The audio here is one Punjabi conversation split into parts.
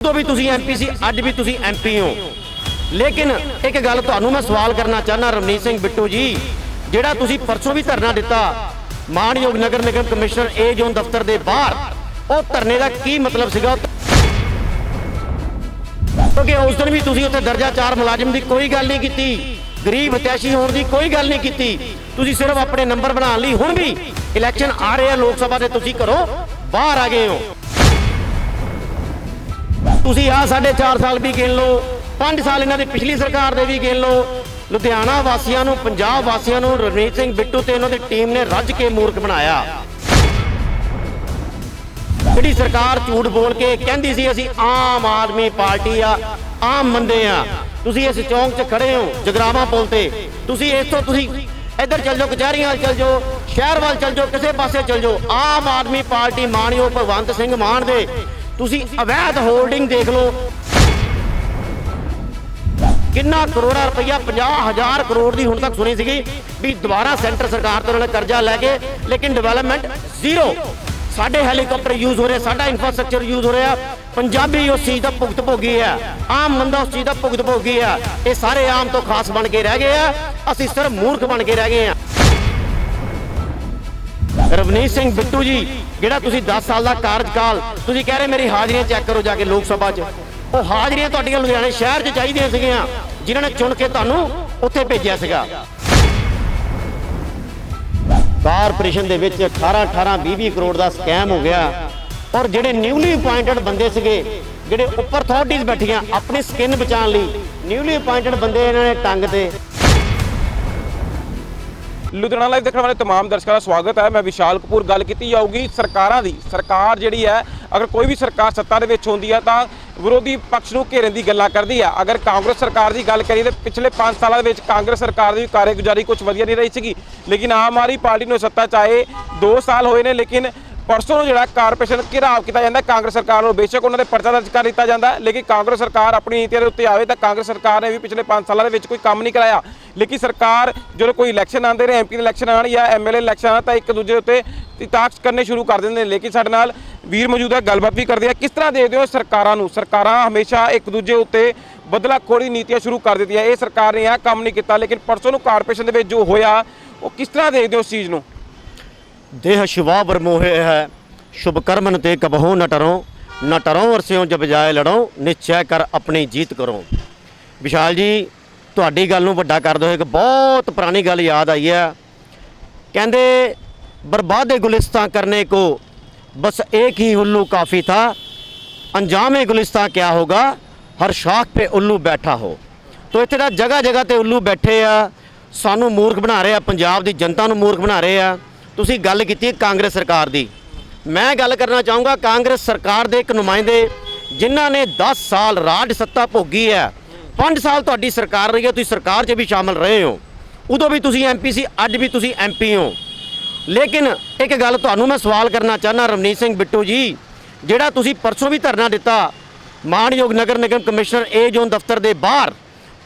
ਉਦੋਂ ਵੀ ਤੁਸੀਂ ਐਮਪੀ ਸੀ, ਅੱਜ ਵੀ ਤੁਸੀਂ ਐਮਪੀ ਹੋ। ਲੇਕਿਨ ਇੱਕ ਗੱਲ ਤੁਹਾਨੂੰ ਮੈਂ ਸਵਾਲ ਕਰਨਾ ਚਾਹਨਾ ਰਮਨੀਤ ਸਿੰਘ ਬਿੱਟੂ ਜੀ, ਜਿਹੜਾ ਤੁਸੀਂ ਪਰਸੋਂ ਵੀ ਧਰਨਾ ਦਿੱਤਾ ਮਾਨਯੋਗ ਨਗਰ ਨਿਗਮ ਕਮਿਸ਼ਨਰ ਏ ਜ਼ੋਨ ਦਫ਼ਤਰ ਦੇ ਬਾਹਰ, ਉਹ ਧਰਨੇ ਦਾ ਕੀ ਮਤਲਬ ਸੀਗਾ? ਕਿਉਂਕਿ ਉਸ ਦਿਨ ਵੀ ਤੁਸੀਂ ਉੱਥੇ ਦਰਜਾ 4 ਮੁਲਾਜ਼ਮ ਦੀ ਕੋਈ ਗੱਲ ਨਹੀਂ ਕੀਤੀ, ਗਰੀਬ ਹਤਿਆਸ਼ੀ ਹੋਣ ਦੀ ਕੋਈ ਗੱਲ ਨਹੀਂ ਕੀਤੀ। ਤੁਸੀਂ ਸਿਰਫ ਆਪਣੇ ਨੰਬਰ ਬਣਾਉਣ ਲਈ ਹੁਣ ਵੀ ਇਲੈਕਸ਼ਨ ਆ ਰਹੇ ਆ, ਲੋਕ ਸਭਾ ਦੇ ਤੁਸੀਂ ਘਰੋਂ ਬਾਹਰ ਆ ਗਏ ਹੋ। ਤੁਸੀਂ ਆ ਸਾਢੇ 4 ਸਾਲ ਵੀ ਗਿਣ ਲਓ 5 ਸਾਲ ਇਹਨਾਂ ਦੀ ਪਿਛਲੀ ਸਰਕਾਰ ਦੇ ਵੀ ਗਿਣ ਲਓ। ਲੁਧਿਆਣਾ ਵਾਸੀਆਂ ਨੂੰ, ਪੰਜਾਬ ਵਾਸੀਆਂ ਨੂੰ, ਰਣਜੀਤ ਸਿੰਘ ਬਿੱਟੂ ਤੇ ਉਹਨਾਂ ਦੀ ਟੀਮ ਨੇ ਰੱਜ ਕੇ ਮੂਰਖ ਬਣਾਇਆ। ਜਿਹੜੀ ਸਰਕਾਰ ਝੂਠ ਬੋਲ ਕੇ ਕਹਿੰਦੀ ਸੀ, ਅਸੀਂ ਆਮ ਆਦਮੀ ਪਾਰਟੀ ਆ, ਆਮ ਬੰਦੇ ਆ। ਤੁਸੀਂ ਇਸ ਚੌਂਕ 'ਚ ਖੜੇ ਹੋ, ਜਗਰਾਵਾ ਪੁਲ ਤੇ। ਤੁਸੀਂ ਇੱਥੋਂ ਤੁਸੀਂ ਇੱਧਰ ਚੱਲ ਜਾਓ ਕਚਹਿਰੀਆਂ ਵੱਲ ਚੱਲ ਜਾਓ, ਸ਼ਹਿਰ ਵੱਲ ਚੱਲ ਜਾਓ, ਕਿਸੇ ਪਾਸੇ ਚੱਲ ਜਾਓ। ਆਮ ਆਦਮੀ ਪਾਰਟੀ ਮਾਨਯੋਗ ਭਗਵੰਤ ਸਿੰਘ ਮਾਨ ਦੇ ਤੁਸੀਂ ਅਵੈਧ ਹੋਲਡਿੰਗ ਦੇਖ ਲਓ। ਕਿੰਨਾ ਕਰੋੜਾ ਰੁਪਈਆ 50000 ਕਰੋੜ ਦੀ ਹੁਣ ਤੱਕ ਸੁਣੀ ਸੀਗੀ ਵੀ ਦੁਬਾਰਾ ਸੈਂਟਰ ਸਰਕਾਰ ਤੋਂ ਉਹਨਾਂ ਨੇ ਕਰਜ਼ਾ ਲੈ ਕੇ, ਲੇਕਿਨ ਡਿਵੈਲਪਮੈਂਟ ਜ਼ੀਰੋ ਸਾਡੇ ਹੈਲੀਕਾਪਟਰ ਯੂਜ਼ ਹੋ ਰਹੇ, ਸਾਡਾ ਇਨਫਰਾਸਟ੍ਰਕਚਰ ਯੂਜ਼ ਹੋ ਰਿਹਾ। ਪੰਜਾਬੀ ਉਸ ਚੀਜ਼ ਦਾ ਭੁਗਤ ਭੋਗੀ ਆ ਆਮ ਬੰਦਾ ਉਸ ਚੀਜ਼ ਦਾ ਭੁਗਤ ਭੋਗੀ ਆ ਇਹ ਸਾਰੇ ਆਮ ਤੋਂ ਖਾਸ ਬਣ ਕੇ ਰਹਿ ਗਏ ਆ। ਅਸੀਂ ਸਿਰਫ ਮੂਰਖ ਬਣ ਕੇ ਰਹਿ ਗਏ ਆ। ਰਵਨੀਤ ਸਿੰਘ ਬਿੱਟੂ ਜੀ, ਜਿਹੜਾ ਤੁਸੀਂ 10 ਸਾਲ ਦਾ ਕਾਰਜਕਾਲ, ਤੁਸੀਂ ਕਹਿ ਰਹੇ ਮੇਰੀ ਹਾਜ਼ਰੀਆਂ ਚੈੱਕ ਕਰੋ ਜਾ ਕੇ ਲੋਕ ਸਭਾ 'ਚ। ਉਹ ਹਾਜ਼ਰੀਆਂ ਤੁਹਾਡੀਆਂ ਲੁਧਿਆਣੇ ਸ਼ਹਿਰ 'ਚ ਚਾਹੀਦੀਆਂ ਸੀਗੀਆਂ, ਜਿਨ੍ਹਾਂ ਨੇ ਚੁਣ ਕੇ ਤੁਹਾਨੂੰ ਉੱਥੇ ਭੇਜਿਆ ਸੀਗਾ। ਕਾਰਪੋਰੇਸ਼ਨ ਦੇ ਵਿੱਚ 18 18 20 20 ਕਰੋੜ ਦਾ ਸਕੈਮ ਹੋ ਗਿਆ। ਔਰ ਜਿਹੜੇ ਨਿਊਲੀ ਅਪਾਇੰਟਡ ਬੰਦੇ ਸੀਗੇ, ਜਿਹੜੇ ਉੱਪਰ ਅਥਾਰਟੀਆਂ ਬੈਠੀਆਂ, ਆਪਣੀ ਸਕਿਨ ਬਚਾਉਣ ਲਈ ਨਿਊਲੀ ਅਪਾਇੰਟਡ ਬੰਦੇ ਇਹਨਾਂ ਨੇ ਟੰਗ ਤੇ। ਲੁਧਿਆਣਾ ਲਾਈਵ ਦੇਖਣ ਵਾਲੇ तमाम ਦਰਸ਼ਕਾਂ ਦਾ ਸਵਾਗਤ ਹੈ ਮੈਂ ਵਿਸ਼ਾਲ ਕਪੂਰ ਗੱਲ ਕੀਤੀ ਜਾਊਗੀ ਸਰਕਾਰਾਂ ਦੀ ਸਰਕਾਰ ਜਿਹੜੀ ਹੈ ਅਗਰ ਕੋਈ ਵੀ ਸਰਕਾਰ ਸੱਤਾ ਦੇ ਵਿੱਚ ਹੁੰਦੀ ਹੈ ਤਾਂ ਵਿਰੋਧੀ ਪਕਸ਼ ਨੂੰ ਘੇਰਨ ਦੀ ਗੱਲਾਂ ਕਰਦੀ ਹੈ ਅਗਰ ਕਾਂਗਰਸ ਸਰਕਾਰ ਦੀ ਗੱਲ ਕਰੀਏ ਤਾਂ ਪਿਛਲੇ 5 ਸਾਲਾਂ ਦੇ ਵਿੱਚ ਕਾਂਗਰਸ ਸਰਕਾਰ ਦੀ ਕਾਰਗੁਜ਼ਾਰੀ ਕੁਝ ਵਧੀਆ ਨਹੀਂ ਰਹੀ ਸੀਗੀ ਲੇਕਿਨ ਆਮ ਆਦਮੀ ਪਾਰਟੀ ਨੂੰ ਸੱਤਾ ਚਾਹੇ 2 ਸਾਲ ਹੋਏ ਨੇ ਲੇਕਿਨ ਪਰਸੋਂ ਨੂੰ ਜਿਹੜਾ ਕਾਰਪੋਰੇਸ਼ਨ ਘਿਰਾਵ ਕੀਤਾ ਜਾਂਦਾ ਕਾਂਗਰਸ ਸਰਕਾਰ ਨੂੰ। ਬੇਸ਼ੱਕ ਉਹਨਾਂ ਦੇ ਪਰਚਾ ਦਰਜ ਕਰ ਦਿੱਤਾ ਜਾਂਦਾ ਲੇਕਿਨ ਕਾਂਗਰਸ ਸਰਕਾਰ ਆਪਣੀ ਨੀਤੀਆਂ ਦੇ ਉੱਤੇ ਆਵੇ ਤਾਂ ਕਾਂਗਰਸ ਸਰਕਾਰ ਨੇ ਵੀ ਪਿਛਲੇ 5 ਸਾਲਾਂ ਦੇ ਵਿੱਚ ਕੋਈ ਕੰਮ ਨਹੀਂ ਕਰਾਇਆ। ਲੇਕਿਨ ਸਰਕਾਰ ਜਦੋਂ ਕੋਈ ਇਲੈਕਸ਼ਨ ਆਉਂਦੇ ਨੇ ਐਮਪੀ ਦੇ ਇਲੈਕਸ਼ਨ ਆਣ ਜਾਂ ਐਮਐਲਏ ਇਲੈਕਸ਼ਨ ਆਣ ਤਾਂ ਇੱਕ ਦੂਜੇ ਉੱਤੇ ਤਾਕਸ ਕਰਨੇ ਸ਼ੁਰੂ ਕਰ ਦਿੰਦੇ ਨੇ। ਲੇਕਿਨ ਸਾਡੇ ਨਾਲ ਵੀਰ ਮੌਜੂਦਾ ਗੱਲਬਾਤ ਵੀ ਕਰਦੇ ਆ। ਕਿਸ ਤਰ੍ਹਾਂ ਦੇਖਦੇ ਹੋ ਸਰਕਾਰਾਂ ਨੂੰ? ਸਰਕਾਰਾਂ ਹਮੇਸ਼ਾ ਇੱਕ ਦੂਜੇ ਉੱਤੇ ਬਦਲਾਖੋਰੀ ਨੀਤੀਆਂ ਸ਼ੁਰੂ ਕਰ ਦਿੱਤੀਆਂ। ਇਹ ਸਰਕਾਰ ਨੇ ਇਹ ਕੰਮ ਨਹੀਂ ਕੀਤਾ, ਲੇਕਿਨ ਪਰਸੋਂ ਨੂੰ ਕਾਰਪੋਰੇਸ਼ਨ ਦੇ ਵਿੱਚ ਜੋ ਹੋਇਆ, ਉਹ ਕਿਸ ਤਰ੍ਹਾਂ ਦੇਖਦੇ ਹੋ ਉਸ ਚੀਜ਼ ਨੂੰ? ਦੇਹ ਸ਼ਿਵਾ ਵਰਮੋਹਿ ਹੈ शुभ कर्मन ते कबहो न टरो न टरो अरस्यों जब जाए लड़ो ਨਿਸ਼ਚੈ ਕਰ ਆਪਣੀ ਜੀਤ ਕਰੋ ਵਿਸ਼ਾਲ ਜੀ ਤੁਹਾਡੀ ਗੱਲ ਨੂੰ ਵੱਡਾ ਕਰ ਦੋ ਇੱਕ ਬਹੁਤ ਪੁਰਾਣੀ ਗੱਲ ਯਾਦ ਆਈ ਹੈ ਕਹਿੰਦੇ ਬਰਬਾਦੇ ਗੁਲਿਸਤਾਂ ਕਰਨੇ ਕੋ ਬਸ एक ही उल्लू काफ़ी था अंजाम गुलिस्तां क्या होगा ਹਰ ਸ਼ਾਖ ਤੇ ਉੱਲੂ ਬੈਠਾ ਹੋ ਤੋ ਇੱਥੇ ਦਾ ਜਗ੍ਹਾ ਜਗ੍ਹਾ ਤੇ ਉੱਲੂ ਬੈਠੇ ਆ ਸਾਨੂੰ ਮੂਰਖ ਬਣਾ ਰਹੇ ਆ ਪੰਜਾਬ ਦੀ ਜਨਤਾ ਨੂੰ ਮੂਰਖ ਬਣਾ ਰਹੇ ਆ ਤੁਸੀਂ ਗੱਲ ਕੀਤੀ ਕਾਂਗਰਸ ਸਰਕਾਰ ਦੀ। ਮੈਂ ਗੱਲ ਕਰਨਾ ਚਾਹੂੰਗਾ ਕਾਂਗਰਸ ਸਰਕਾਰ ਦੇ ਇੱਕ ਨੁਮਾਇੰਦੇ, ਜਿਨ੍ਹਾਂ ਨੇ 10 ਸਾਲ ਰਾਜ ਸੱਤਾ ਭੋਗੀ ਹੈ। 5 ਸਾਲ ਤੁਹਾਡੀ ਸਰਕਾਰ ਰਹੀ ਹੈ, ਤੁਸੀਂ ਸਰਕਾਰ 'ਚ ਵੀ ਸ਼ਾਮਲ ਰਹੇ ਹੋ। ਉਦੋਂ ਵੀ ਤੁਸੀਂ ਐਮਪੀ ਸੀ, ਅੱਜ ਵੀ ਤੁਸੀਂ ਐਮਪੀ ਹੋ। ਲੇਕਿਨ ਇੱਕ ਗੱਲ ਤੁਹਾਨੂੰ ਮੈਂ ਸਵਾਲ ਕਰਨਾ ਚਾਹਨਾ ਰਮਨੀਤ ਸਿੰਘ ਬਿੱਟੂ ਜੀ, ਜਿਹੜਾ ਤੁਸੀਂ ਪਰਸੋਂ ਵੀ ਧਰਨਾ ਦਿੱਤਾ ਮਾਨਯੋਗ ਨਗਰ ਨਿਗਮ ਕਮਿਸ਼ਨਰ ਏ ਜ਼ੋਨ ਦਫ਼ਤਰ ਦੇ ਬਾਹਰ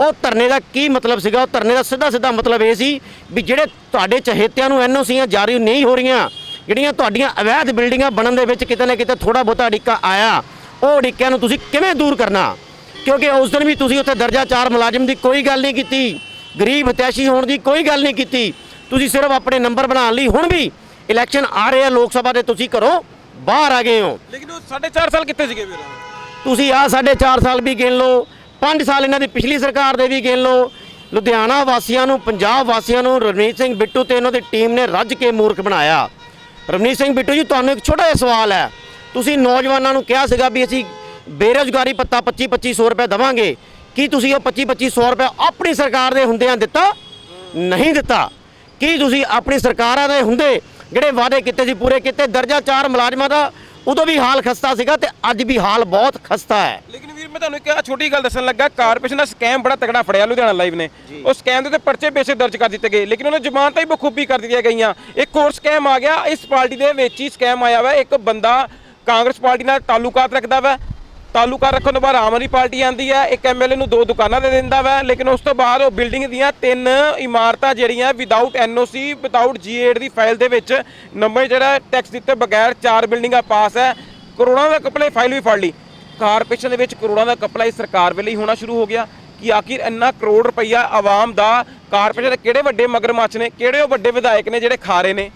ਉਹ ਧਰਨੇ ਦਾ ਕੀ ਮਤਲਬ ਸੀਗਾ? ਉਹ ਧਰਨੇ ਦਾ ਸਿੱਧਾ ਸਿੱਧਾ ਮਤਲਬ ਇਹ ਸੀ ਵੀ ਜਿਹੜੇ ਤੁਹਾਡੇ ਚਹੇਤਿਆਂ ਨੂੰ ਐਨਓਸੀਆਂ ਜਾਰੀ ਨਹੀਂ ਹੋ ਰਹੀਆਂ ਜਿਹੜੀਆਂ ਤੁਹਾਡੀਆਂ ਅਵੈਧ ਬਿਲਡਿੰਗਾਂ ਬਣਨ ਦੇ ਵਿੱਚ ਕਿਤੇ ਨਾ ਕਿਤੇ ਥੋੜਾ ਬਹੁਤਾ ਅੜਿੱਕਾ ਆਇਆ ਉਹ ਅੜਿੱਕਿਆਂ ਨੂੰ ਤੁਸੀਂ ਕਿਵੇਂ ਦੂਰ ਕਰਨਾ? ਕਿਉਂਕਿ ਉਸ ਦਿਨ ਵੀ ਤੁਸੀਂ ਉੱਥੇ ਦਰਜਾ 4 ਮੁਲਾਜ਼ਮ ਦੀ ਕੋਈ ਗੱਲ ਨਹੀਂ ਕੀਤੀ ਗਰੀਬ ਹਤਿਆਸ਼ੀ ਹੋਣ ਦੀ ਕੋਈ ਗੱਲ ਨਹੀਂ ਕੀਤੀ ਤੁਸੀਂ ਸਿਰਫ ਆਪਣੇ ਨੰਬਰ ਬਣਾਉਣ ਲਈ ਹੁਣ ਵੀ ਇਲੈਕਸ਼ਨ ਆ ਰਹੇ ਆ ਲੋਕ ਸਭਾ ਦੇ ਤੁਸੀਂ ਘਰੋਂ ਬਾਹਰ ਆ ਗਏ ਹੋ। ਲੇਕਿਨ ਉਹ 4.5 ਸਾਲ ਕਿੱਥੇ ਸੀਗੇ ਵੀਰ ਤੁਸੀਂ ਆ ਸਾਢੇ 4 ਸਾਲ ਵੀ ਗਿਣ ਲਓ 5 ਸਾਲ ਇਹਨਾਂ ਦੀ ਪਿਛਲੀ ਸਰਕਾਰ ਦੇ ਵੀ ਗਿਣ ਲਓ। ਲੁਧਿਆਣਾ ਵਾਸੀਆਂ ਨੂੰ, ਪੰਜਾਬ ਵਾਸੀਆਂ ਨੂੰ, ਰਵਨੀਤ ਸਿੰਘ ਬਿੱਟੂ ਤੇ ਉਹਨਾਂ ਦੀ ਟੀਮ ਨੇ ਰੱਜ ਕੇ ਮੂਰਖ ਬਣਾਇਆ। ਰਵਨੀਤ ਸਿੰਘ ਬਿੱਟੂ ਜੀ, ਤੁਹਾਨੂੰ ਇੱਕ ਛੋਟਾ ਜਿਹਾ ਸਵਾਲ ਹੈ। ਤੁਸੀਂ ਨੌਜਵਾਨਾਂ ਨੂੰ ਕਿਹਾ ਸੀਗਾ ਵੀ ਅਸੀਂ ਬੇਰੁਜ਼ਗਾਰੀ ਭੱਤਾ 25 2500 ਰੁਪਏ ਦਵਾਂਗੇ। ਕੀ ਤੁਸੀਂ ਉਹ 25 2500 ਰੁਪਏ ਆਪਣੀ ਸਰਕਾਰ ਦੇ ਹੁੰਦਿਆਂ ਦਿੱਤਾ? ਨਹੀਂ ਦਿੱਤਾ। ਕੀ ਤੁਸੀਂ ਆਪਣੀ ਸਰਕਾਰਾਂ ਦੇ ਹੁੰਦੇ ਜਿਹੜੇ ਵਾਅਦੇ ਕੀਤੇ ਸੀ, ਪੂਰੇ ਕੀਤੇ, ਦਰਜਾ 4 ਮੁਲਾਜ਼ਮਾਂ ਦਾ ਉਦੋਂ ਵੀ ਹਾਲ ਖਸਤਾ ਸੀਗਾ ਤੇ ਅੱਜ ਵੀ ਹਾਲ ਬਹੁਤ ਖਸਤਾ ਹੈ। ਮੈਂ ਤੁਹਾਨੂੰ ਇੱਕ ਆਹ ਛੋਟੀ ਗੱਲ ਦੱਸਣ ਲੱਗਾ ਕਾਰਪੋਰੇਸ਼ਨ ਦਾ ਸਕੈਮ ਬੜਾ ਤਗੜਾ ਫੜਿਆ ਲੁਧਿਆਣਾ ਲਾਈਵ ਨੇ। ਉਹ ਸਕੈਮ ਦੇ ਉੱਤੇ ਪਰਚੇ ਪੇਸ਼ੇ ਦਰਜ ਕਰ ਦਿੱਤੇ ਗਏ ਲੇਕਿਨ ਉਹਨਾਂ ਜ਼ਮਾਨਤਾਂ ਹੀ ਬਖੂਬੀ ਕਰ ਦਿੱਤੀਆਂ ਗਈਆਂ। ਇੱਕ ਹੋਰ ਸਕੈਮ ਆ ਗਿਆ ਇਸ ਪਾਰਟੀ ਦੇ ਵਿੱਚ ਹੀ ਸਕੈਮ ਆਇਆ ਵਾ। ਇੱਕ ਬੰਦਾ ਕਾਂਗਰਸ ਪਾਰਟੀ ਨਾਲ ਤਾਲੁਕਾਤ ਰੱਖਦਾ ਵਾ। ਤਾਲੁਕਾ ਰੱਖਣ ਤੋਂ ਬਾਅਦ ਆਮ ਆਦਮੀ ਪਾਰਟੀ ਆਂਦੀ ਹੈ ਇੱਕ ਐਮਐਲਏ ਨੂੰ ਦੋ ਦੁਕਾਨਾਂ ਦੇ ਦਿੰਦਾ ਵਾ ਲੇਕਿਨ ਉਸ ਤੋਂ ਬਾਅਦ ਉਹ ਬਿਲਡਿੰਗ ਦੀਆਂ ਤਿੰਨ ਇਮਾਰਤਾਂ ਜਿਹੜੀਆਂ ਵਿਦਆਊਟ ਐਨਓਸੀ ਵਿਦਆਊਟ ਜੀ8 ਦੀ ਫਾਈਲ ਦੇ ਵਿੱਚ ਨੰਬਰ ਜਿਹੜਾ ਟੈਕਸ ਦਿੱਤੇ ਬਗੈਰ ਚਾਰ ਬਿਲਡਿੰਗਾਂ ਪਾਸ ਹੈ ਕਰੋੜਾਂ ਦਾ ਕਪਲੇ ਫਾਈਲ ਵੀ ਫੜ ਲਈ। ਕਾਰਪੋਰੇਸ਼ਨ ਦੇ ਵਿੱਚ ਕਰੋੜਾਂ ਦਾ ਕਪਲਾ ਇਸ ਸਰਕਾਰ ਵੇਲੇ ਹੀ ਹੋਣਾ ਸ਼ੁਰੂ ਹੋ ਗਿਆ ਕਿ ਆਖਿਰ ਇੰਨਾ ਕਰੋੜ ਰੁਪਈਆ ਆਵਾਮ ਦਾ ਕਾਰਪੋਰੇਸ਼ਨ ਦੇ ਕਿਹੜੇ ਵੱਡੇ ਮਗਰਮੱਛ ਨੇ, ਕਿਹੜੇ ਉਹ ਵੱਡੇ ਵਿਧਾਇਕ ਨੇ ਜਿਹੜੇ ਖਾ ਰਹੇ ਨੇ?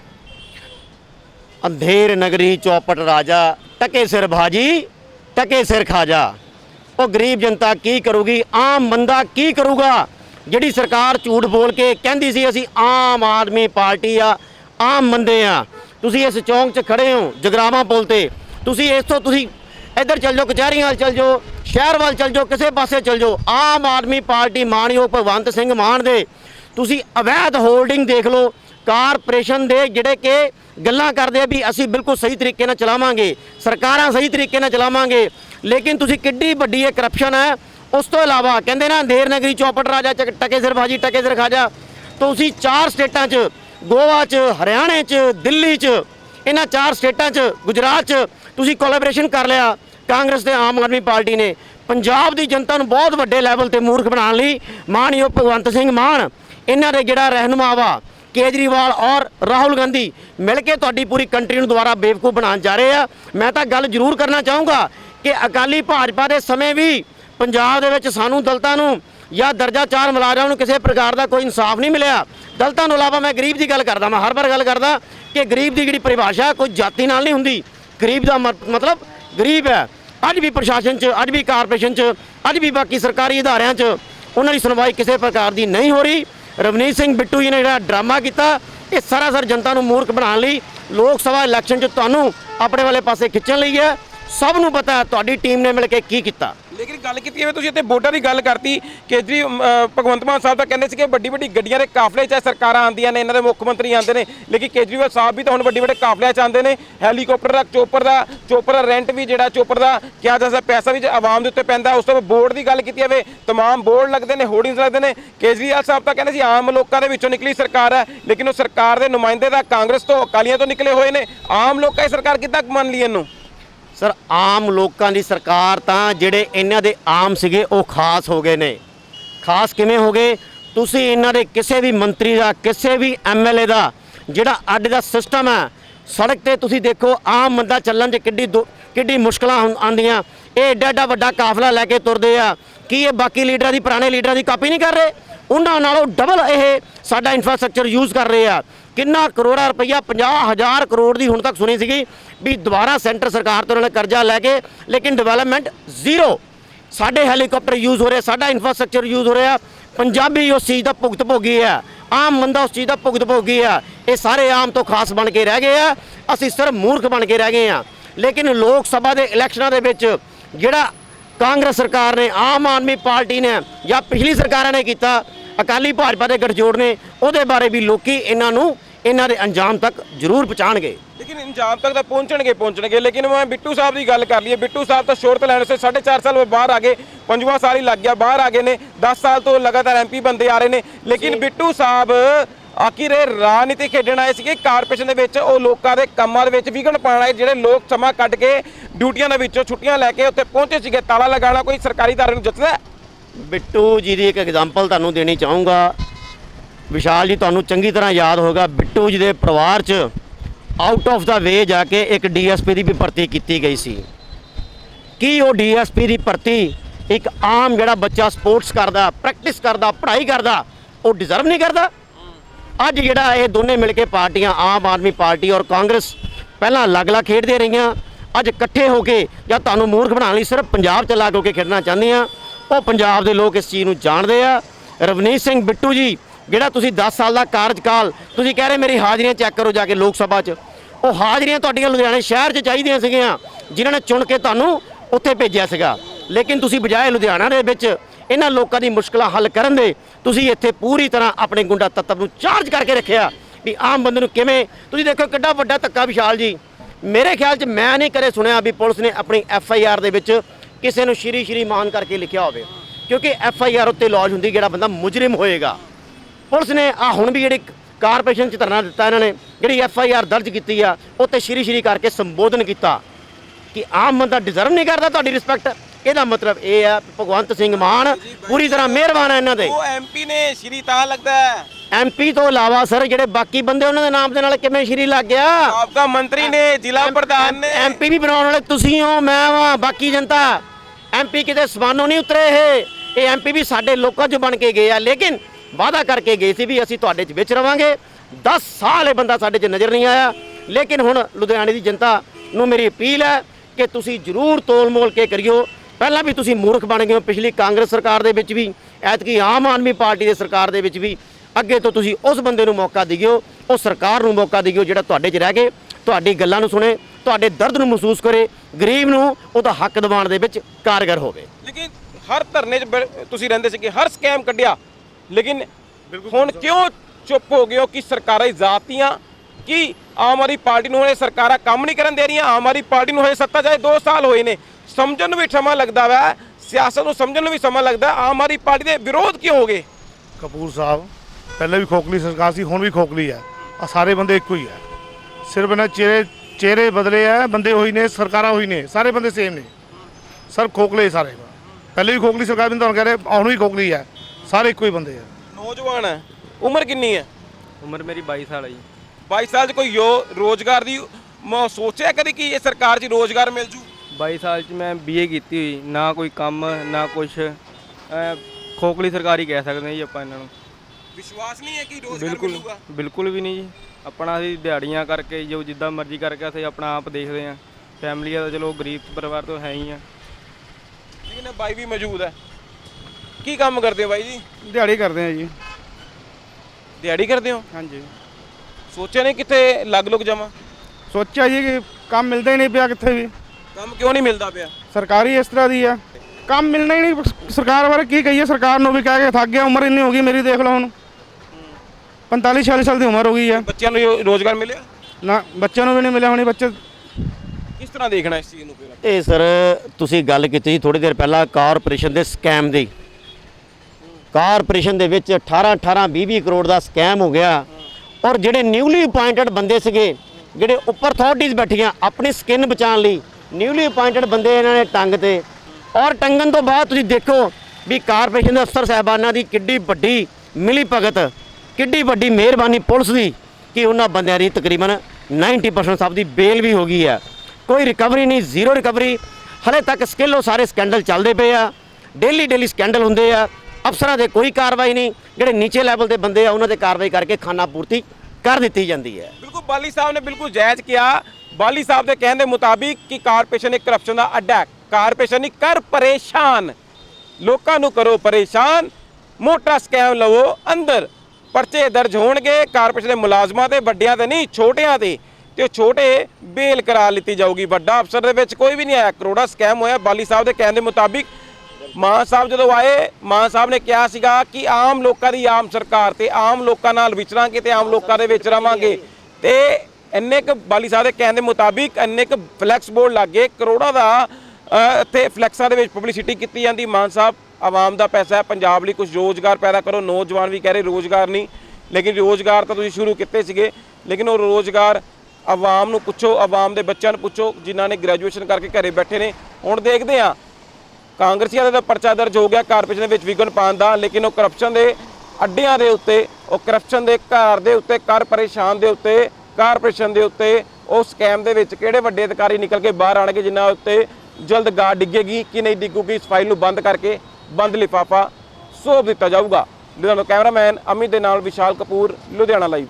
ਅੰਧੇਰ ਨਗਰੀ ਚੌਪਟ ਰਾਜਾ, ਟਕੇ ਸਿਰ ਭਾਜੀ, ਟਕੇ ਸਿਰ ਖਾਜਾ। ਉਹ ਗਰੀਬ ਜਨਤਾ ਕੀ ਕਰੂਗੀ? ਆਮ ਬੰਦਾ ਕੀ ਕਰੂਗਾ? ਜਿਹੜੀ ਸਰਕਾਰ ਝੂਠ ਬੋਲ ਕੇ ਕਹਿੰਦੀ ਸੀ, ਅਸੀਂ ਆਮ ਆਦਮੀ ਪਾਰਟੀ ਆ, ਆਮ ਬੰਦੇ ਆ। ਤੁਸੀਂ ਇਸ ਚੌਂਕ 'ਚ ਖੜੇ ਹੋ, ਜਗਰਾਵਾਂ ਪੁਲ ਤੇ। ਤੁਸੀਂ ਇਸ ਤੋਂ ਤੁਸੀਂ ਇੱਧਰ ਚੱਲ ਜਾਓ ਕਚਹਿਰੀਆਂ ਵੱਲ ਚੱਲ ਜਾਓ, ਸ਼ਹਿਰ ਵੱਲ ਚੱਲ ਜਾਓ, ਕਿਸੇ ਪਾਸੇ ਚੱਲ ਜਾਓ। ਆਮ ਆਦਮੀ ਪਾਰਟੀ ਮਾਨਯੋਗ ਭਗਵੰਤ ਸਿੰਘ ਮਾਨ ਦੇ। ਤੁਸੀਂ ਅਵੈਧ ਹੋਲਡਿੰਗ ਦੇਖ ਲਓ, ਕਾਰਪੋਰੇਸ਼ਨ ਦੇ ਜਿਹੜੇ ਕਿ ਗੱਲਾਂ ਕਰਦੇ ਆ ਵੀ ਅਸੀਂ ਬਿਲਕੁਲ ਸਹੀ ਤਰੀਕੇ ਨਾਲ ਚਲਾਵਾਂਗੇ, ਸਰਕਾਰਾਂ ਸਹੀ ਤਰੀਕੇ ਨਾਲ ਚਲਾਵਾਂਗੇ, ਲੇਕਿਨ ਤੁਸੀਂ ਕਿੱਡੀ ਵੱਡੀ ਇਹ ਕਰਪਸ਼ਨ ਹੈ, ਉਸ ਤੋਂ ਇਲਾਵਾ ਕਹਿੰਦੇ ਨਾ ਅੰਧੇਰ ਨਗਰੀ ਚੌਪਟ ਰਾਜਾ ਚੱਕ- ਟਕੇ ਸਿਰ ਬਾਜੀ, ਟਕੇ ਸਿਰ ਖਾਜਾ। ਤੁਸੀਂ ਚਾਰ ਸਟੇਟਾਂ 'ਚ, ਗੋਆ 'ਚ, ਹਰਿਆਣੇ 'ਚ, ਦਿੱਲੀ 'ਚ, ਇਹਨਾਂ ਚਾਰ ਸਟੇਟਾਂ 'ਚ, ਗੁਜਰਾਤ 'ਚ ਤੁਸੀਂ ਕੋਲੈਬੋਰੇਸ਼ਨ ਕਰ ਲਿਆ। ਕਾਂਗਰਸ ਤੇ ਆਮ ਆਦਮੀ ਪਾਰਟੀ ਨੇ। ਪੰਜਾਬ ਦੀ ਜਨਤਾ ਨੂੰ ਬਹੁਤ ਵੱਡੇ ਲੈਵਲ ਤੇ ਮੂਰਖ ਬਣਾਉਣ ਲਈ ਮਾਨਯੋਗ ਭਗਵੰਤ ਸਿੰਘ ਮਾਨ, ਇਹਨਾਂ ਦੇ ਜਿਹੜਾ ਰਹਿਨੁਮਾ ਵਾ ਕੇਜਰੀਵਾਲ ਔਰ ਰਾਹੁਲ ਗਾਂਧੀ ਮਿਲ ਕੇ ਤੁਹਾਡੀ ਪੂਰੀ ਕੰਟਰੀ ਨੂੰ ਦੁਬਾਰਾ ਬੇਵਕੂਫ ਬਣਾਉਣ ਜਾ ਰਹੇ ਆ। ਮੈਂ ਤਾਂ ਗੱਲ ਜ਼ਰੂਰ ਕਰਨਾ ਚਾਹੂੰਗਾ ਕਿ ਅਕਾਲੀ ਭਾਜਪਾ ਦੇ ਸਮੇਂ ਵੀ ਪੰਜਾਬ ਦੇ ਵਿੱਚ ਸਾਨੂੰ ਦਲਤਾਂ ਨੂੰ ਜਾਂ ਦਰਜਾ ਚਾਰ ਮੁਲਾਜ਼ਮਾਂ ਨੂੰ ਕਿਸੇ ਪ੍ਰਕਾਰ ਦਾ ਕੋਈ ਇਨਸਾਫ ਨਹੀਂ ਮਿਲਿਆ। ਦਲਤਾਂ ਤੋਂ ਇਲਾਵਾ ਮੈਂ ਗਰੀਬ ਦੀ ਗੱਲ ਕਰਦਾ, ਮੈਂ ਹਰ ਵਾਰ ਗੱਲ ਕਰਦਾ ਕਿ ਗਰੀਬ ਦੀ ਜਿਹੜੀ ਪਰਿਭਾਸ਼ਾ ਕੋਈ ਜਾਤੀ ਨਾਲ ਨਹੀਂ ਹੁੰਦੀ। ਗਰੀਬ ਦਾ ਮਤ- ਮਤਲਬ ਗਰੀਬ ਹੈ। ਅੱਜ ਵੀ ਪ੍ਰਸ਼ਾਸਨ 'ਚ, ਅੱਜ ਵੀ ਕਾਰਪੋਰੇਸ਼ਨ 'ਚ, ਅੱਜ ਵੀ ਬਾਕੀ ਸਰਕਾਰੀ ਅਦਾਰਿਆਂ 'ਚ ਉਹਨਾਂ ਦੀ ਸੁਣਵਾਈ ਕਿਸੇ ਪ੍ਰਕਾਰ ਦੀ ਨਹੀਂ ਹੋ ਰਹੀ। ਰਵਨੀਤ ਸਿੰਘ ਬਿੱਟੂ ਜੀ ਨੇ ਜਿਹੜਾ ਡਰਾਮਾ ਕੀਤਾ, ਇਹ ਸਰਾਸਰ ਜਨਤਾ ਨੂੰ ਮੂਰਖ ਬਣਾਉਣ ਲਈ ਲੋਕ ਸਭਾ ਇਲੈਕਸ਼ਨ 'ਚ ਤੁਹਾਨੂੰ ਆਪਣੇ ਵਾਲੇ ਪਾਸੇ ਖਿੱਚਣ ਲਈ ਹੈ। ਸਭ ਨੂੰ ਪਤਾ ਤੁਹਾਡੀ ਟੀਮ ਨੇ ਮਿਲ ਕੇ ਕੀ ਕੀਤਾ। ਲੇਕਿਨ ਗੱਲ ਕੀਤੀ ਹੋਵੇ ਤੁਸੀਂ ਇੱਥੇ ਵੋਟਾਂ ਦੀ ਗੱਲ ਕਰਤੀ ਕੇਜਰੀ ਭਗਵੰਤ ਮਾਨ ਸਾਹਿਬ ਤਾਂ ਕਹਿੰਦੇ ਸੀ ਕਿ ਵੱਡੀ ਵੱਡੀ ਗੱਡੀਆਂ ਦੇ ਕਾਫਲੇ ਚਾਹੇ ਸਰਕਾਰਾਂ ਆਉਂਦੀਆਂ ਨੇ, ਇਹਨਾਂ ਦੇ ਮੁੱਖ ਮੰਤਰੀ ਆਉਂਦੇ ਨੇ, ਲੇਕਿਨ ਕੇਜਰੀਵਾਲ ਸਾਹਿਬ ਵੀ ਤਾਂ ਹੁਣ ਵੱਡੇ ਵੱਡੇ ਕਾਫਲਿਆਂ 'ਚ ਆਉਂਦੇ ਨੇ, ਹੈਲੀਕਾਪਟਰ ਦਾ, ਚੋਪਰ ਦਾ ਚੋਪਰ ਦਾ ਰੈਂਟ ਵੀ ਜਿਹੜਾ, ਚੋਪਰ ਦਾ ਕਿਹਾ ਜਾਂਦਾ ਪੈਸਾ ਵੀ ਆਵਾਮ ਦੇ ਉੱਤੇ ਪੈਂਦਾ, ਉਸ ਤੋਂ ਬਾਅਦ ਬੋਰਡ ਦੀ ਗੱਲ ਕੀਤੀ ਜਾਵੇ, ਤਮਾਮ ਬੋਰਡ ਲੱਗਦੇ ਨੇ ਹੋਰਡਿੰਗਸ ਲੱਗਦੇ ਨੇ, ਕੇਜਰੀਵਾਲ ਸਾਹਿਬ ਤਾਂ ਕਹਿੰਦੇ ਸੀ ਆਮ ਲੋਕਾਂ ਦੇ ਵਿੱਚੋਂ ਨਿਕਲੀ ਸਰਕਾਰ ਹੈ, ਲੇਕਿਨ ਉਹ ਸਰਕਾਰ ਦੇ ਨੁਮਾਇੰਦੇ ਦਾ ਕਾਂਗਰਸ ਤੋਂ, ਅਕਾਲੀਆਂ ਤੋਂ ਨਿਕਲੇ ਹੋਏ ਨੇ, ਆਮ ਲੋਕਾਂ ਦੀ ਸਰਕਾਰ ਕਿੱਦਾਂ ਮੰਨ ਲਈ ਇਹਨੂੰ? ਸਰ, ਆਮ ਲੋਕਾਂ ਦੀ ਸਰਕਾਰ ਤਾਂ ਜਿਹੜੇ ਇਹਨਾਂ ਦੇ ਆਮ ਸੀਗੇ, ਉਹ ਖਾਸ ਹੋ ਗਏ ਨੇ। ਖਾਸ ਕਿਵੇਂ ਹੋ ਗਏ? ਤੁਸੀਂ ਇਹਨਾਂ ਦੇ ਕਿਸੇ ਵੀ ਮੰਤਰੀ ਦਾ, ਕਿਸੇ ਵੀ ਐਮਐਲਏ ਦਾ, ਜਿਹੜਾ ਅੱਡ ਦਾ ਸਿਸਟਮ ਹੈ, ਸੜਕ ਤੇ ਤੁਸੀਂ ਦੇਖੋ, ਆਮ ਬੰਦਾ ਚੱਲਣ 'ਚ ਕਿੱਡੀ ਦੁ- ਕਿੱਡੀ ਮੁਸ਼ਕਲਾਂ ਹੁੰ- ਆਉਂਦੀਆਂ। ਇਹ ਐਡਾ ਐਡਾ ਵੱਡਾ ਕਾਫਲਾ ਲੈ ਕੇ ਤੁਰਦੇ ਆ। ਕੀ ਇਹ ਬਾਕੀ ਲੀਡਰਾਂ ਦੀ, ਪੁਰਾਣੇ ਲੀਡਰਾਂ ਦੀ ਕਾਪੀ ਨਹੀਂ ਕਰ ਰਹੇ? ਉਹਨਾਂ ਨਾਲੋਂ ਡਬਲ ਇਹ ਸਾਡਾ ਇਨਫਰਾਸਟ੍ਰਕਚਰ ਯੂਜ਼ ਕਰ ਰਹੇ ਆ। ਕਿੰਨਾ ਕਰੋੜਾ ਰੁਪਈਆ 50000 ਕਰੋੜ ਦੀ ਹੁਣ ਤੱਕ ਸੁਣੀ ਸੀਗੀ ਵੀ ਦੁਬਾਰਾ ਸੈਂਟਰ ਸਰਕਾਰ ਤੋਂ ਉਹਨਾਂ ਨੇ ਕਰਜ਼ਾ ਲੈ ਕੇ, ਲੇਕਿਨ ਡਿਵੈਲਪਮੈਂਟ ਜ਼ੀਰੋ ਸਾਡੇ ਹੈਲੀਕਾਪਟਰ ਯੂਜ਼ ਹੋ ਰਹੇ, ਸਾਡਾ ਇਨਫਰਾਸਟ੍ਰਕਚਰ ਯੂਜ਼ ਹੋ ਰਿਹਾ। ਪੰਜਾਬੀ ਉਸ ਚੀਜ਼ ਦਾ ਭੁਗਤ ਭੋਗੀ ਆ ਆਮ ਬੰਦਾ ਉਸ ਚੀਜ਼ ਦਾ ਭੁਗਤ ਭੋਗੀ ਆ ਇਹ ਸਾਰੇ ਆਮ ਤੋਂ ਖਾਸ ਬਣ ਕੇ ਰਹਿ ਗਏ ਆ। ਅਸੀਂ ਸਿਰਫ ਮੂਰਖ ਬਣ ਕੇ ਰਹਿ ਗਏ ਆ। ਲੇਕਿਨ ਲੋਕ ਸਭਾ ਦੇ ਇਲੈਕਸ਼ਨਾਂ ਦੇ ਵਿੱਚ ਜਿਹੜਾ ਕਾਂਗਰਸ ਸਰਕਾਰ ਨੇ, ਆਮ ਆਦਮੀ ਪਾਰਟੀ ਨੇ ਜਾਂ ਪਿਛਲੀ ਸਰਕਾਰਾਂ ਨੇ ਕੀਤਾ, ਅਕਾਲੀ ਭਾਜਪਾ ਦੇ ਗਠਜੋੜ ਨੇ, ਉਹਦੇ ਬਾਰੇ ਵੀ ਲੋਕੀ ਇਹਨਾਂ ਨੂੰ ਇਹਨਾਂ ਦੇ ਅੰਜਾਮ ਤੱਕ ਜ਼ਰੂਰ ਪਹੁੰਚਾਣਗੇ। ਲੇਕਿਨ ਇੰਜਾਮ ਤੱਕ ਤਾਂ ਪਹੁੰਚਣਗੇ ਪਹੁੰਚਣਗੇ ਲੇਕਿਨ ਮੈਂ ਬਿੱਟੂ ਸਾਹਿਬ ਦੀ ਗੱਲ ਕਰ ਲਈਏ। ਬਿੱਟੂ ਸਾਹਿਬ ਤਾਂ ਸ਼ੋਰਤ ਲੈਣ ਸੇ 4.5 ਸਾਲ ਬਾਹਰ ਆ ਗਏ ਪੰਜਵਾਂ ਸਾਲ ਹੀ ਲੱਗ ਗਿਆ ਬਾਹਰ ਆ ਗਏ ਨੇ 10 ਸਾਲ ਤੋਂ ਲਗਾਤਾਰ ਐਮਪੀ ਬੰਦੇ ਆ ਰਹੇ ਨੇ। ਲੇਕਿਨ ਬਿੱਟੂ ਸਾਹਿਬ ਆਖਿਰ ਇਹ ਰਾਜਨੀਤੀ ਖੇਡਣ ਆਏ ਸੀਗੇ ਕਾਰਪੋਰੇਸ਼ਨ ਦੇ ਵਿੱਚ ਉਹ ਲੋਕਾਂ ਦੇ ਕੰਮਾਂ ਦੇ ਵਿੱਚ ਵਿਘਨ ਪਾਉਣ ਆਏ ਜਿਹੜੇ ਲੋਕ ਸਮਾਂ ਕੱਢ ਕੇ ਡਿਊਟੀਆਂ ਦੇ ਵਿੱਚੋਂ ਛੁੱਟੀਆਂ ਲੈ ਕੇ ਉੱਥੇ ਪਹੁੰਚੇ ਸੀਗੇ। ਤਾਲਾ ਲਗਾਉਣਾ ਕੋਈ ਸਰਕਾਰੀ ਦਾਰੇ ਨੂੰ ਜੱਚਦਾ ਹੈ? ਬਿੱਟੂ ਜੀ ਦੀ ਇੱਕ ਐਗਜ਼ਾਮਪਲ ਤੁਹਾਨੂੰ ਦੇਣੀ ਚਾਹੂੰਗਾ। ਵਿਸ਼ਾਲ ਜੀ, ਤੁਹਾਨੂੰ ਚੰਗੀ ਤਰ੍ਹਾਂ ਯਾਦ ਹੋਗਾ ਬਿੱਟੂ ਜੀ ਦੇ ਪਰਿਵਾਰ 'ਚ ਆਊਟ ਆਫ ਦਾ ਵੇ ਜਾ ਕੇ ਇੱਕ ਡੀਐਸਪੀ ਦੀ ਵੀ ਭਰਤੀ ਕੀਤੀ ਗਈ ਸੀ। ਕੀ ਉਹ ਡੀਐਸਪੀ ਦੀ ਭਰਤੀ ਇੱਕ ਆਮ ਜਿਹੜਾ ਬੱਚਾ ਸਪੋਰਟਸ ਕਰਦਾ ਪ੍ਰੈਕਟਿਸ ਕਰਦਾ, ਪੜ੍ਹਾਈ ਕਰਦਾ, ਉਹ ਡਿਜ਼ਰਵ ਨਹੀਂ ਕਰਦਾ? ਅੱਜ ਜਿਹੜਾ ਇਹ ਦੋਨੇ ਮਿਲ ਕੇ ਪਾਰਟੀਆਂ, ਆਮ ਆਦਮੀ ਪਾਰਟੀ ਔਰ ਕਾਂਗਰਸ ਪਹਿਲਾਂ ਅਲੱਗ-ਅਲੱਗ ਖੇਡਦੇ ਰਹੀਆਂ, ਅੱਜ ਇਕੱਠੇ ਹੋ ਕੇ ਜਾਂ ਤੁਹਾਨੂੰ ਮੂਰਖ ਬਣਾਉਣ ਲਈ ਸਿਰਫ ਪੰਜਾਬ 'ਚ ਲੱਗ ਹੋ ਕੇ ਖੇਡਣਾ ਚਾਹੁੰਦੀਆਂ ਉਹ ਪੰਜਾਬ ਦੇ ਲੋਕ ਇਸ ਚੀਜ਼ ਨੂੰ ਜਾਣਦੇ ਆ। ਰਵਨੀਤ ਸਿੰਘ ਬਿੱਟੂ ਜੀ ਜਿਹੜਾ ਤੁਸੀਂ 10 ਸਾਲ ਦਾ ਕਾਰਜਕਾਲ, ਤੁਸੀਂ ਕਹਿ ਰਹੇ ਮੇਰੀ ਹਾਜ਼ਰੀਆਂ ਚੈੱਕ ਕਰੋ ਜਾ ਕੇ ਲੋਕ ਸਭਾ 'ਚ। ਉਹ ਹਾਜ਼ਰੀਆਂ ਤੁਹਾਡੀਆਂ ਲੁਧਿਆਣੇ ਸ਼ਹਿਰ 'ਚ ਚਾਹੀਦੀਆਂ ਸੀਗੀਆਂ, ਜਿਨ੍ਹਾਂ ਨੇ ਚੁਣ ਕੇ ਤੁਹਾਨੂੰ ਉੱਥੇ ਭੇਜਿਆ ਸੀਗਾ। ਲੇਕਿਨ ਤੁਸੀਂ ਬਜਾਏ ਲੁਧਿਆਣਾ ਦੇ ਵਿੱਚ ਇਹਨਾਂ ਲੋਕਾਂ ਦੀ ਮੁਸ਼ਕਲਾਂ ਹੱਲ ਕਰਨ ਦੇ ਤੁਸੀਂ ਇੱਥੇ ਪੂਰੀ ਤਰ੍ਹਾਂ ਆਪਣੇ ਗੁੰਡਾ ਤੱਤਵ ਨੂੰ ਚਾਰਜ ਕਰਕੇ ਰੱਖਿਆ ਵੀ ਆਮ ਬੰਦੇ ਨੂੰ ਕਿਵੇਂ? ਤੁਸੀਂ ਦੇਖੋ ਕਿੱਡਾ ਵੱਡਾ ਧੱਕਾ ਵਿਸ਼ਾਲ ਜੀ। ਮੇਰੇ ਖਿਆਲ 'ਚ ਮੈਂ ਨਹੀਂ ਕਦੇ ਸੁਣਿਆ ਵੀ ਪੁਲਿਸ ਨੇ ਆਪਣੀ ਐਫ ਆਈ ਆਰ ਦੇ ਵਿੱਚ ਕਿਸੇ ਨੂੰ ਸ਼੍ਰੀ ਸ਼੍ਰੀ ਮਾਨ ਕਰਕੇ ਲਿਖਿਆ ਹੋਵੇ। ਕਿਉਂਕਿ ਐਫ ਆਈ ਆਰ ਉੱਤੇ ਲੌਜ ਹੁੰਦੀ ਜਿਹੜਾ ਬੰਦਾ ਮੁਜਰਮ ਹੋਏਗਾ। ਪੁਲਿਸ ਨੇ ਆ ਹੁਣ ਵੀ ਜਿਹੜੀ ਕਾਰਪੋਰੇਸ਼ਨ 'ਚ ਧਰਨਾ ਦਿੱਤਾ ਇਹਨਾਂ ਨੇ ਜਿਹੜੀ ਐਫ ਆਈ ਆਰ ਦਰਜ ਕੀਤੀ ਆ ਉੱਤੇ ਸ਼੍ਰੀ ਸ਼੍ਰੀ ਕਰਕੇ ਸੰਬੋਧਨ ਕੀਤਾ ਕਿ ਆਮ ਬੰਦਾ ਡਿਜ਼ਰਵ ਨਹੀਂ ਕਰਦਾ ਤੁਹਾਡੀ ਰਿਸਪੈਕਟ ਇਹਦਾ ਮਤਲਬ ਇਹ ਆ ਭਗਵੰਤ ਸਿੰਘ ਮਾਨ ਪੂਰੀ ਤਰ੍ਹਾਂ ਮਿਹਰਬਾਨ ਹੈ ਇਹਨਾਂ ਦੇ। ਉਹ ਐਮਪੀ ਨੇ ਸ਼੍ਰੀ ਤਾਂ ਲੱਗਦਾ ਹੈ। ਐਮਪੀ ਤੋਂ ਇਲਾਵਾ ਸਰ ਜਿਹੜੇ ਬਾਕੀ ਬੰਦੇ ਉਹਨਾਂ ਦੇ ਨਾਮ ਦੇ ਨਾਲ ਕਿਵੇਂ ਸ਼੍ਰੀ ਲੱਗ ਗਿਆ? ਆਪਕਾ ਮੰਤਰੀ ਨੇ ਜ਼ਿਲ੍ਹਾ ਪ੍ਰਧਾਨ ਨੇ। ਐਮਪੀ ਵੀ ਬਣਾਉਣ ਵਾਲੇ ਤੁਸੀਂ ਹੋ ਮੈਂ ਵਾਂ ਬਾਕੀ ਜਨਤਾ। ਐਮਪੀ ਕਿਤੇ ਸਮਾਨੋਂ ਨਹੀਂ ਉਤਰੇ ਇਹ। ਇਹ ਐਮਪੀ ਵੀ ਸਾਡੇ ਲੋਕਾਂ 'ਚੋਂ ਬਣ ਕੇ ਗਏ ਆ ਲੇਕਿਨ ਵਾਅਦਾ ਕਰਕੇ ਗਏ ਸੀ ਵੀ ਅਸੀਂ ਤੁਹਾਡੇ 'ਚ ਵਿੱਚ ਰਵਾਂਗੇ। 10 ਸਾਲ ਇਹ ਬੰਦਾ ਸਾਡੇ 'ਚ ਨਜ਼ਰ ਨਹੀਂ ਆਇਆ। ਲੇਕਿਨ ਹੁਣ ਲੁਧਿਆਣੇ ਦੀ ਜਨਤਾ ਨੂੰ ਮੇਰੀ ਅਪੀਲ ਹੈ ਕਿ ਤੁਸੀਂ ਜ਼ਰੂਰ ਤੋਲ ਮੋਲ ਕੇ ਕਰਿਓ। ਪਹਿਲਾਂ ਵੀ ਤੁਸੀਂ ਮੂਰਖ ਬਣ ਗਏ ਹੋ ਪਿਛਲੀ ਕਾਂਗਰਸ ਸਰਕਾਰ ਦੇ ਵਿੱਚ ਵੀ, ਐਤਕੀ ਆਮ ਆਦਮੀ ਪਾਰਟੀ ਦੇ ਸਰਕਾਰ ਦੇ ਵਿੱਚ ਵੀ। ਅੱਗੇ ਤੋਂ ਤੁਸੀਂ ਉਸ ਬੰਦੇ ਨੂੰ ਮੌਕਾ ਦਿਓ ਉਹ ਸਰਕਾਰ ਨੂੰ ਮੌਕਾ ਦਿਓ ਜਿਹੜਾ ਤੁਹਾਡੇ 'ਚ ਰਹਿ ਕੇ ਤੁਹਾਡੀ ਗੱਲਾਂ ਨੂੰ ਸੁਣੇ, ਤੁਹਾਡੇ ਦਰਦ ਨੂੰ ਮਹਿਸੂਸ ਕਰੇ, ਗਰੀਬ ਨੂੰ ਉਹਦਾ ਹੱਕ ਦਿਵਾਉਣ ਦੇ ਵਿੱਚ ਕਾਰਗਰ ਹੋਵੇ। ਲੇਕਿਨ ਹਰ ਧਰਨੇ 'ਚ ਤੁਸੀਂ ਰਹਿੰਦੇ ਸੀ ਕਿ ਹਰ ਸਕੈਮ ਕੱਢਿਆ। ਲੇਕਿਨ ਹੁਣ ਕਿਉਂ ਚੁੱਪ ਹੋ ਗਏ ਹੋ ਕਿ ਸਰਕਾਰਾਂ ਜ਼ਾਤੀਆਂ? ਕਿ ਆਮ ਆਦਮੀ ਪਾਰਟੀ ਨੂੰ ਇਹ ਸਰਕਾਰਾਂ ਕੰਮ ਨਹੀਂ ਕਰਨ ਦੇ ਰਹੀਆਂ? ਆਮ ਆਦਮੀ ਪਾਰਟੀ ਨੂੰ ਹਜੇ ਸੱਤਾ ਜਾਏ 2 ਸਾਲ ਹੋਏ ਨੇ। ਸਮਝਣ ਨੂੰ ਵੀ ਸਮਾਂ ਲੱਗਦਾ ਵਾ ਸਿਆਸਤ ਨੂੰ ਸਮਝਣ ਨੂੰ ਵੀ ਸਮਾਂ ਲੱਗਦਾ। ਆਮ ਆਦਮੀ ਪਾਰਟੀ ਦੇ ਵਿਰੋਧ ਕਿਉਂ ਹੋ ਗਏ? ਕਪੂਰ ਸਾਹਿਬ ਪਹਿਲਾਂ ਵੀ ਖੋਖਲੀ ਸਰਕਾਰ ਸੀ ਹੁਣ ਵੀ ਖੋਖਲੀ ਹੈ। ਆ ਸਾਰੇ ਬੰਦੇ ਇੱਕੋ ਹੀ ਹੈ। ਸਿਰਫ ਇਹਨਾਂ ਚਿਹਰੇ ਚਿਹਰੇ ਬਦਲੇ ਆ ਬੰਦੇ ਉਹੀ ਨੇ ਸਰਕਾਰਾਂ ਉਹੀ ਨੇ ਸਾਰੇ ਬੰਦੇ ਸੇਮ ਨੇ। ਸਰ ਖੋਖਲੇ ਸਾਰੇ। ਪਹਿਲੇ ਵੀ ਖੋਖਲੀ ਸਰਕਾਰ ਵੀ ਤੁਹਾਨੂੰ ਕਹਿ ਰਹੇ ਹੁਣ ਵੀ ਖੋਖਲੀ ਹੈ। ਸਾਰੇ ਇੱਕੋ ਹੀ ਬੰਦੇ ਆ। ਨੌਜਵਾਨ ਹੈ। ਉਮਰ ਕਿੰਨੀ ਹੈ? ਉਮਰ ਮੇਰੀ 22 ਸਾਲ ਹੈ ਜੀ। 22 ਸਾਲ 'ਚ ਕੋਈ ਯੋ ਰੋਜ਼ਗਾਰ ਦੀ ਮ- ਸੋਚਿਆ ਕਦੇ ਕਿ ਇਹ ਸਰਕਾਰ 'ਚ ਰੋਜ਼ਗਾਰ ਮਿਲ ਜੂ? 22 ਸਾਲ 'ਚ ਮੈਂ ਬੀਏ ਕੀਤੀ ਹੋਈ ਨਾ ਕੋਈ ਕੰਮ ਨਾ ਕੁਛ। ਐ ਖੋਖਲੀ ਸਰਕਾਰੀ ਕਹਿ ਸਕਦੇ ਹਾਂ ਜੀ ਆਪਾਂ ਇਹਨਾਂ ਨੂੰ। ਵਿਸ਼ਵਾਸ ਨਹੀਂ ਹੈ ਕਿ ਰੋਜ਼ਗਾਰ ਬਿਲਕੁਲ ਮਿਲੂਗਾ? ਬਿਲਕੁਲ ਵੀ ਨਹੀਂ ਜੀ। ਆਪਣਾ ਅਸੀਂ ਦਿਹਾੜੀਆਂ ਕਰਕੇ ਜੋ ਜਿੱਦਾਂ ਮਰਜ਼ੀ ਕਰਕੇ ਅਸੀਂ ਆਪਣਾ ਆਪ ਦੇਖਦੇ ਹਾਂ। ਫੈਮਿਲੀ ਤਾਂ ਚਲੋ ਗਰੀਬ ਪਰਿਵਾਰ ਤੋਂ ਹੈ ਹੀ ਆ। ਲੇਕਿਨ ਇਹ ਬਾਈ ਵੀ ਮੌਜੂਦ ਹੈ। ਕੀ ਕੰਮ ਕਰਦੇ ਹੋ ਬਾਈ ਜੀ? ਦਿਹਾੜੀ ਕਰਦੇ ਆ ਜੀ। ਦਿਹਾੜੀ ਕਰਦੇ ਹੋ? ਹਾਂਜੀ। ਸੋਚਿਆ ਨਹੀਂ ਕਿੱਥੇ ਲੱਗ ਲੁਕ ਜਾਵਾਂ? ਸੋਚਿਆ ਜੀ ਕਿ ਕੰਮ ਮਿਲਦਾ ਹੀ ਨਹੀਂ ਪਿਆ ਕਿੱਥੇ ਵੀ। ਕੰਮ ਕਿਉਂ ਨਹੀਂ ਮਿਲਦਾ ਪਿਆ? ਸਰਕਾਰੀ ਇਸ ਤਰ੍ਹਾਂ ਦੀ ਆ। ਕੰਮ ਮਿਲਣਾ ਹੀ ਨਹੀਂ। ਸਰਕਾਰ ਬਾਰੇ ਕੀ ਕਹੀਏ? ਸਰਕਾਰ ਨੂੰ ਵੀ ਕਹਿ ਕੇ ਥੱਕ ਗਿਆ। ਉਮਰ ਇੰਨੀ ਹੋ ਗਈ ਮੇਰੀ ਦੇਖ ਲਓ ਹੁਣ। 45 46 ਸਾਲ ਦੀ ਉਮਰ ਹੋ ਗਈ ਆ। ਬੱਚਿਆਂ ਨੂੰ ਇਹ ਰੋਜ਼ਗਾਰ ਮਿਲਿਆ? ਨਾ ਬੱਚਿਆਂ ਨੂੰ ਵੀ ਨਹੀਂ ਮਿਲਿਆ ਹੁਣੀ। ਬੱਚੇ ਕਿਸ ਤਰ੍ਹਾਂ ਦੇਖਣਾ ਇਸ ਚੀਜ਼ ਨੂੰ ਫਿਰ? ਇਹ ਸਰ ਤੁਸੀਂ ਗੱਲ ਕੀਤੀ ਸੀ ਥੋੜੀ ਦੇਰ ਪਹਿਲਾਂ ਕਾਰਪੋਰੇਸ਼ਨ ਦੇ ਸਕੈਮ ਦੀ। ਕਾਰਪੋਰੇਸ਼ਨ ਦੇ ਵਿੱਚ 18 18 20 20 ਕਰੋੜ ਦਾ ਸਕੈਮ ਹੋ ਗਿਆ। ਔਰ ਜਿਹੜੇ ਨਿਊਲੀ ਅਪਾਇੰਟਡ ਬੰਦੇ ਸੀਗੇ, ਜਿਹੜੇ ਉੱਪਰ ਅਥਾਰਟੀਆਂ ਬੈਠੀਆਂ ਆਪਣੀ ਸਕਿਨ ਬਚਾਉਣ ਲਈ ਨਿਊਲੀ ਅਪਾਇੰਟਡ ਬੰਦੇ ਇਹਨਾਂ ਨੇ ਟੰਗ ਤੇ। ਔਰ ਟੰਗਣ ਤੋਂ ਬਾਅਦ ਤੁਸੀਂ ਦੇਖੋ ਵੀ ਕਾਰਪੋਰੇਸ਼ਨ ਦੇ ਅਫਸਰ ਸਾਹਿਬਾਨਾਂ ਦੀ ਕਿੱਡੀ ਵੱਡੀ ਮਿਲੀ ਭਗਤ, ਕਿੱਡੀ ਵੱਡੀ ਮਿਹਰਬਾਨੀ ਪੁਲਿਸ ਦੀ ਕਿ ਉਹਨਾਂ ਬੰਦਿਆਂ ਦੀ ਤਕਰੀਬਨ 90% ਸਭ ਦੀ ਬੇਲ ਵੀ ਹੋ ਗਈ ਹੈ। ਕੋਈ ਰਿਕਵਰੀ ਨਹੀਂ ਜ਼ੀਰੋ ਰਿਕਵਰੀ ਹਲੇ ਤੱਕ ਸਕਿੱਲ ਸਾਰੇ ਸਕੈਂਡਲ ਚੱਲਦੇ ਪਏ ਆ। ਡੇਲੀ ਡੇਲੀ ਸਕੈਂਡਲ ਹੁੰਦੇ ਆ। ਅਫਸਰਾਂ ਦੇ ਕੋਈ ਕਾਰਵਾਈ ਨਹੀਂ, ਜਿਹੜੇ ਨੀਚੇ ਲੈਵਲ ਦੇ ਬੰਦੇ ਆ, ਉਹਨਾਂ ਤੇ ਕਾਰਵਾਈ ਕਰਕੇ ਖਾਨਾ ਪੂਰਤੀ ਕਰ ਦਿੱਤੀ ਜਾਂਦੀ ਹੈ। ਬਿਲਕੁਲ, ਬਾਲੀ ਸਾਹਿਬ ਨੇ ਬਿਲਕੁਲ ਜਾਇਜ਼ ਕਿਹਾ। ਬਾਲੀ ਸਾਹਿਬ ਦੇ ਕਹਿਣ ਦੇ ਮੁਤਾਬਿਕ ਕਿ ਕਾਰਪੋਰੇਸ਼ਨ ਇੱਕ ਕਰਪਸ਼ਨ ਦਾ ਅੱਡਾ ਕਾਰਪੋਰੇਸ਼ਨ ਨਹੀਂ, ਕਰ ਪਰੇਸ਼ਾਨ। ਲੋਕਾਂ ਨੂੰ ਕਰੋ ਪਰੇਸ਼ਾਨ। ਮੋਟਾ ਸਕੈਮ ਲਵੋ ਅੰਦਰ। ਪਰਚੇ ਦਰਜ ਹੋਣਗੇ, ਕਾਰਪੋਰੇਸ਼ਨ ਦੇ ਮੁਲਾਜ਼ਮਾਂ ਤੇ ਵੱਡਿਆਂ ਤੇ ਨਹੀਂ, ਛੋਟਿਆਂ ਤੇ ਤੇ ਉਹ ਛੋਟੇ ਬੇਲ ਕਰਾ ਲਿੱਤੀ ਜਾਊਗੀ। ਵੱਡਾ ਅਫਸਰ ਦੇ ਵਿੱਚ ਕੋਈ ਵੀ ਨਹੀਂ ਆਇਆ। ਕਰੋੜਾ ਸਕੈਮ ਹੋਇਆ। ਬਾਲੀ ਸਾਹਿਬ ਦੇ ਕਹਿਣ ਦੇ ਮੁਤਾਬਿਕ ਮਾਨ ਸਾਹਿਬ ਜਦੋਂ ਆਏ ਮਾਨ ਸਾਹਿਬ ਨੇ ਕਿਹਾ ਸੀਗਾ ਕਿ ਆਮ ਲੋਕਾਂ ਦੀ ਆਮ ਸਰਕਾਰ ਤੇ ਆਮ ਲੋਕਾਂ ਨਾਲ ਵਿਚਰਾਂਗੇ ਤੇ ਆਮ ਲੋਕਾਂ ਦੇ ਵਿੱਚ ਰਵਾਂਗੇ। ਤੇ ਇੰਨੇ ਕੁ ਬਾਲੀ ਸਾਹਿਬ ਦੇ ਕਹਿਣ ਦੇ ਮੁਤਾਬਿਕ ਇੰਨੇ ਕੁ ਫਲੈਕਸ ਬੋਰਡ ਲੱਗੇ ਕਰੋੜਾਂ ਦਾ ਅ, ਇੱਥੇ ਫਲੈਕਸਾਂ ਦੇ ਵਿੱਚ ਪਬਲਿਸਿਟੀ ਕੀਤੀ ਜਾਂਦੀ। ਮਾਨ ਸਾਹਿਬ ਆਵਾਮ ਦਾ ਪੈਸਾ ਹੈ ਪੰਜਾਬ ਲਈ ਕੁਝ ਰੋਜ਼ਗਾਰ ਪੈਦਾ ਕਰੋ। ਨੌਜਵਾਨ ਵੀ ਕਹਿ ਰਹੇ ਰੋਜ਼ਗਾਰ ਨਹੀਂ ਲੇਕਿਨ ਰੋਜ਼ਗਾਰ ਤਾਂ ਤੁਸੀਂ ਸ਼ੁਰੂ ਕੀਤੇ ਸੀਗੇ। ਲੇਕਿਨ ਉਹ ਰੋਜ਼ਗਾਰ ਆਵਾਮ ਨੂੰ ਪੁੱਛੋ ਆਵਾਮ ਦੇ ਬੱਚਿਆਂ ਨੂੰ ਪੁੱਛੋ ਜਿਨ੍ਹਾਂ ਨੇ ਗ੍ਰੈਜੂਏਸ਼ਨ ਕਰਕੇ ਘਰੇ ਬੈਠੇ ਨੇ। ਹੁਣ ਦੇਖਦੇ ਆ ਕਾਂਗਰਸੀਆਂ ਦੇ ਤਾਂ ਪਰਚਾ ਦਰਜ ਹੋ ਗਿਆ, ਕਾਰਪੋਰੇਸ਼ਨ ਦੇ ਵਿੱਚ ਵਿਗਨ ਪਾਉਣ ਦਾ, ਲੇਕਿਨ ਉਹ ਕਰਪਸ਼ਨ ਦੇ ਅੱਡਿਆਂ ਦੇ ਉੱਤੇ, ਉਹ ਕਰਪਸ਼ਨ ਦੇ ਘਰ ਦੇ ਉੱਤੇ ਕਰ ਪਰੇਸ਼ਾਨ ਦੇ ਉੱਤੇ, ਕਾਰਪੋਰੇਸ਼ਨ ਦੇ ਉੱਤੇ, ਉਹ ਸਕੈਮ ਦੇ ਵਿੱਚ ਕਿਹੜੇ ਵੱਡੇ ਅਧਿਕਾਰੀ ਨਿਕਲ ਕੇ ਬਾਹਰ ਆਣਗੇ ਜਿਨ੍ਹਾਂ ਉੱਤੇ ਜਲਦ ਗਾਰ ਡਿੱਗੇਗੀ, ਕਿ ਨਹੀਂ ਡਿੱਗੂਗੀ, ਇਸ ਫਾਈਲ ਨੂੰ ਬੰਦ ਕਰਕੇ ਬੰਦ ਲਿਫਾਫਾ ਸੌਂਪ ਦਿੱਤਾ ਜਾਊਗਾ। ਲੁਧਿਆਣਾ ਕੈਮਰਾਮੈਨ ਅਮਿਤ ਦੇ ਨਾਲ ਵਿਸ਼ਾਲ ਕਪੂਰ, ਲੁਧਿਆਣਾ ਲਾਈਵ